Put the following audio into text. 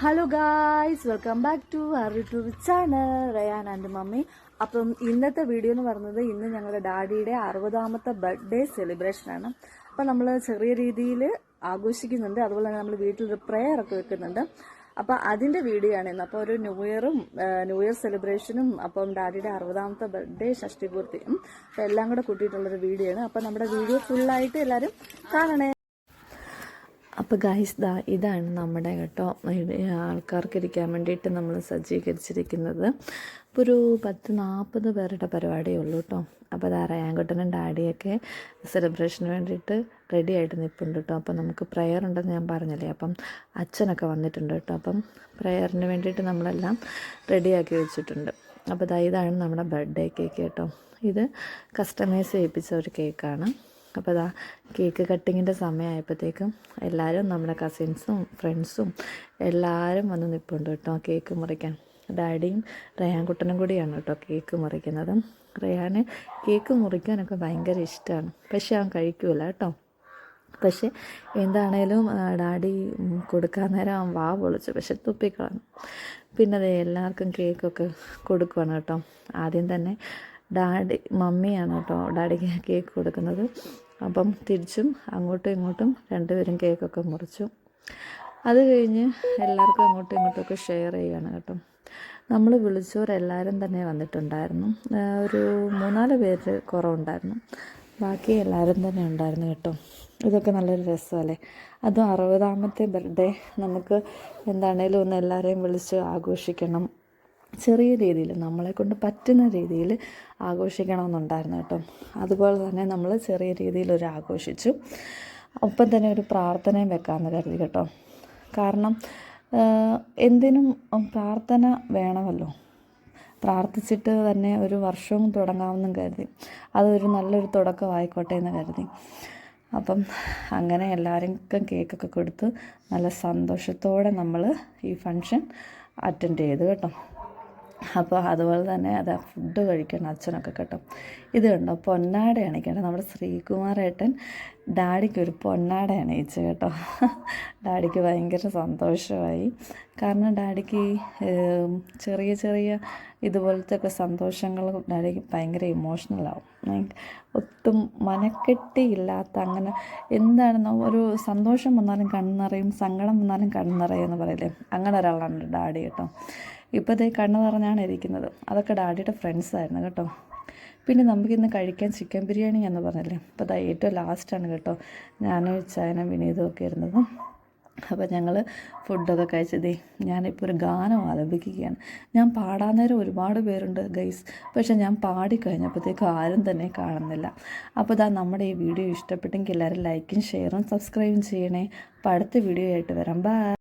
Hello guys welcome back to our YouTube channel Rayan and mummy അപ്പം ഇന്നത്തെ video എന്ന് പറയുന്നത് ഇന്ന് ഞങ്ങളുടെ ഡാഡിയുടെ അറുപതാമത്തെ ബർത്ത്ഡേ സെലിബ്രേഷൻ ആണ്. അപ്പം നമ്മൾ ചെറിയ രീതിയിൽ ആഘോഷിക്കുന്നുണ്ട്. അതുപോലെ തന്നെ നമ്മൾ വീട്ടിൽ പ്രെയർ ഒക്കെ വെക്കുന്നുണ്ട്. അപ്പം അതിന്റെ വീഡിയോ ആണ് ഇന്ന്. അപ്പോൾ ഒരു ന്യൂ ഇയറും ന്യൂ ഇയർ സെലിബ്രേഷനും അപ്പം ഡാഡിയുടെ അറുപതാമത്തെ ബർത്ത്ഡേ ഷഷ്ടിപൂർത്തിയും. അപ്പം എല്ലാം കൂടെ കൂട്ടിയിട്ടുള്ളൊരു വീഡിയോ ആണ്. അപ്പം നമ്മുടെ വീഡിയോ ഫുള്ളായിട്ട് എല്ലാവരും കാണണേ. അപ്പോൾ ഗൈസ് ദാ ഇതാണ് നമ്മുടെ കേട്ടോ ആൾക്കാർക്ക് ഇരിക്കാൻ വേണ്ടിയിട്ട് നമ്മൾ സജ്ജീകരിച്ചിരിക്കുന്നത്. ഇപ്പോൾ ഒരു പത്ത് നാൽപ്പത് പേരുടെ പരിപാടിയേ ഉള്ളൂ കേട്ടോ അപ്പോൾ അത് അറിയാൻകുട്ടനും ഡാഡിയൊക്കെ സെലിബ്രേഷന് വേണ്ടിയിട്ട് റെഡി ആയിട്ട് നിൽപ്പുണ്ട് കേട്ടോ അപ്പം നമുക്ക് പ്രെയർ ഉണ്ടെന്ന് ഞാൻ പറഞ്ഞില്ലേ അപ്പം അച്ഛനൊക്കെ വന്നിട്ടുണ്ട് കേട്ടോ അപ്പം പ്രെയറിന് വേണ്ടിയിട്ട് നമ്മളെല്ലാം റെഡിയാക്കി വെച്ചിട്ടുണ്ട്. അപ്പോൾ ഇതാണ് നമ്മുടെ ബർത്ത്ഡേ കേക്ക് കേട്ടോ ഇത് കസ്റ്റമൈസ് ചെയ്യിപ്പിച്ച ഒരു കേക്കാണ് അപ്പോൾ അതാ കേക്ക് കട്ടിങ്ങിന്റെ സമയമായപ്പോഴത്തേക്കും എല്ലാവരും നമ്മുടെ കസിൻസും ഫ്രണ്ട്സും എല്ലാവരും വന്ന് നിൽപ്പുണ്ട് കേട്ടോ കേക്ക് മുറിക്കാൻ. ഡാഡിയും റയാൻകുട്ടനും കൂടിയാണ് കേട്ടോ കേക്ക് മുറിക്കുന്നത്. റയാന് കേക്ക് മുറിക്കാനൊക്കെ ഭയങ്കര ഇഷ്ടമാണ്. പക്ഷേ അവൻ കഴിക്കൂല കേട്ടോ. പക്ഷേ എന്താണേലും ഡാഡി കൊടുക്കാൻ നേരം അവൻ വാ പൊളിച്ചു പക്ഷെ തുപ്പിക്കളഞ്ഞു. പിന്നെ അതെ എല്ലാവർക്കും കേക്കൊക്കെ കൊടുക്കുവാണ് കേട്ടോ. ആദ്യം തന്നെ ഡാഡി മമ്മിയാണ് കേട്ടോ ഡാഡിക്ക് കേക്ക് കൊടുക്കുന്നത്. അപ്പം തിരിച്ചും അങ്ങോട്ടും ഇങ്ങോട്ടും രണ്ടുപേരും കേക്കൊക്കെ മുറിച്ചു. അത് കഴിഞ്ഞ് എല്ലാവർക്കും അങ്ങോട്ടും ഇങ്ങോട്ടുമൊക്കെ ഷെയർ ചെയ്യുകയാണ് കേട്ടോ. നമ്മൾ വിളിച്ചവരെല്ലാവരും തന്നെ വന്നിട്ടുണ്ടായിരുന്നു. ഒരു മൂന്നാൽ പേര് കുറവുണ്ടായിരുന്നു. ബാക്കി എല്ലാവരും തന്നെ ഉണ്ടായിരുന്നു കേട്ടോ. ഇതൊക്കെ നല്ലൊരു രസമല്ലേ? അതും അറുപതാമത്തെ ബർത്ത്ഡേ നമുക്ക് എന്താണേലും ഒന്ന് എല്ലാവരെയും വിളിച്ച് ആഘോഷിക്കണം. ചെറിയ രീതിയിൽ നമ്മളെക്കൊണ്ട് പറ്റുന്ന രീതിയിൽ ആഘോഷിക്കണമെന്നുണ്ടായിരുന്നു കേട്ടോ. അതുപോലെ തന്നെ നമ്മൾ ചെറിയ രീതിയിൽ ഒരു ആഘോഷിച്ചു. ഒപ്പം തന്നെ ഒരു പ്രാർത്ഥനയും വെക്കാമെന്ന് കരുതി കേട്ടോ. കാരണം എന്തിനും പ്രാർത്ഥന വേണമല്ലോ. പ്രാർത്ഥിച്ചിട്ട് തന്നെ ഒരു വർഷവും തുടങ്ങാമെന്നും കരുതി. അതൊരു നല്ലൊരു തുടക്കമായിക്കോട്ടെ എന്ന് കരുതി. അപ്പം അങ്ങനെ എല്ലാവർക്കും കേക്കൊക്കെ കൊടുത്ത് നല്ല സന്തോഷത്തോടെ നമ്മൾ ഈ ഫങ്ഷൻ അറ്റൻഡ് ചെയ്തു കേട്ടോ. അപ്പോൾ അതുപോലെ തന്നെ അത് ഫുഡ് കഴിക്കണം അച്ഛനൊക്കെ കേട്ടോ. ഇത് കണ്ടോ പൊന്നാട അണിക്കണം നമ്മുടെ ശ്രീകുമാരേട്ടൻ ഡാഡിക്ക് ഒരു പൊന്നാട അണിയിച്ചു കേട്ടോ. ഡാഡിക്ക് ഭയങ്കര സന്തോഷമായി. കാരണം ഡാഡിക്ക് ചെറിയ ചെറിയ ഇതുപോലത്തെ സന്തോഷങ്ങൾ ഡാഡിക്ക് ഭയങ്കര ഇമോഷണലാവും ഒട്ടും മനക്കെട്ടിയില്ലാത്ത അങ്ങനെ എന്താണെന്നോ ഒരു സന്തോഷം വന്നാലും കണ്ണുനിറയും സങ്കടം വന്നാലും കണ്ണുനിറയും എന്ന് പറയില്ലേ? അങ്ങനെ ഒരാളാണ് ഡാഡി കേട്ടോ. ഇപ്പോൾ ഇതേ കണ്ണു നിറഞ്ഞാണ് ഇരിക്കുന്നത്. അതൊക്കെ ഡാഡിയുടെ ഫ്രണ്ട്സ് ആയിരുന്നു കേട്ടോ. പിന്നെ നമുക്കിന്ന് കഴിക്കാൻ ചിക്കൻ ബിരിയാണി എന്ന് പറഞ്ഞല്ലേ? അപ്പോൾ അതാ ഏറ്റവും ലാസ്റ്റാണ് കേട്ടോ. ഞാനും ചായനും വിനീതും ഒക്കെ ഇരുന്നത്. അപ്പോൾ ഞങ്ങൾ ഫുഡൊക്കെ കഴിച്ചതേ ഞാനിപ്പോൾ ഒരു ഗാനം ആലപിക്കുകയാണ്. ഞാൻ പാടാൻ നേരം ഒരുപാട് പേരുണ്ട് ഗൈസ് പക്ഷെ ഞാൻ പാടിക്കഴിഞ്ഞപ്പോഴത്തേക്കും ആരും തന്നെ കാണുന്നില്ല. അപ്പോൾ ഇതാ നമ്മുടെ ഈ വീഡിയോ ഇഷ്ടപ്പെട്ടെങ്കിൽ എല്ലാവരും ലൈക്കും ഷെയറും സബ്സ്ക്രൈബും ചെയ്യണേ. അപ്പോൾ അടുത്ത വീഡിയോ ആയിട്ട് വരാം. ബൈ